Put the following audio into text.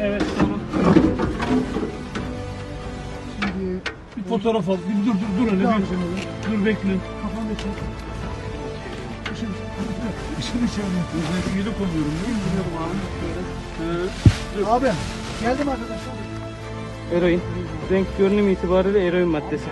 Evet tamam. Şimdi bir fotoğraf al. Bir dur dur dur hele. Bir, dur bekle. Kafamı çek. Işın, ışın içeride. Ben yedek oluyorum değil mi? Biliyorum abi. Ee, Abi geldim arkadaşlar. Eroin. Renk görünüm itibariyle eroin maddesi.